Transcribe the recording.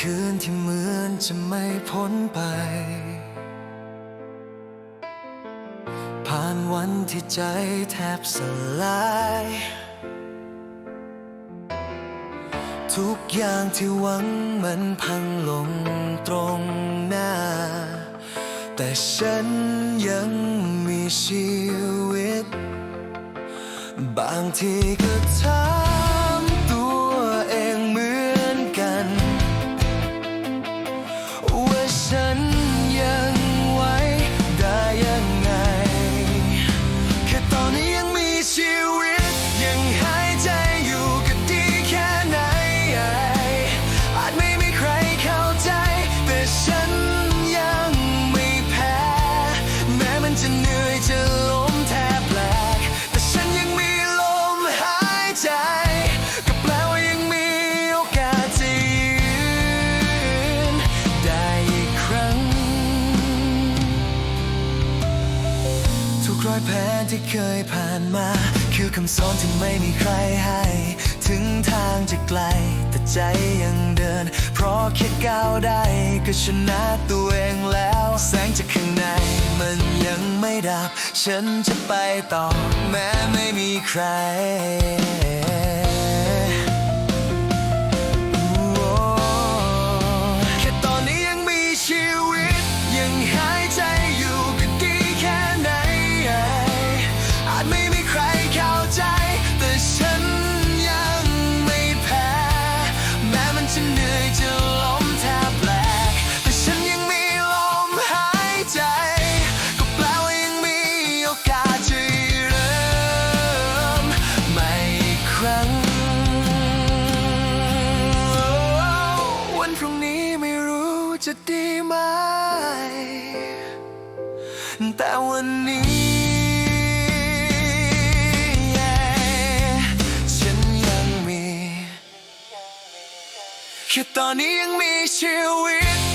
คืนที่เหมือนจะไม่พ้นไป ผ่านวันที่ใจแทบสลาย ทุกอย่างที่หวังมันพังลงตรงหน้า แต่ฉันยังมีชีวิต บางทีก็ถา รอยแผลที่เคยผ่านมา คือคำสอนที่ไม่มีใครให้ ถึงทางจะไกล แต่ใจยังเดิน เพราะแค่ก้าวได้ก็ชนะตัวเองแล้ว แสงจากข้างในมันยังไม่ดับ ฉันจะไปต่อแม้ไม่มีใคร จะดีไหม แต่วันนี้ฉันยังมีแค่ตอนนี้ยังมีชีวิต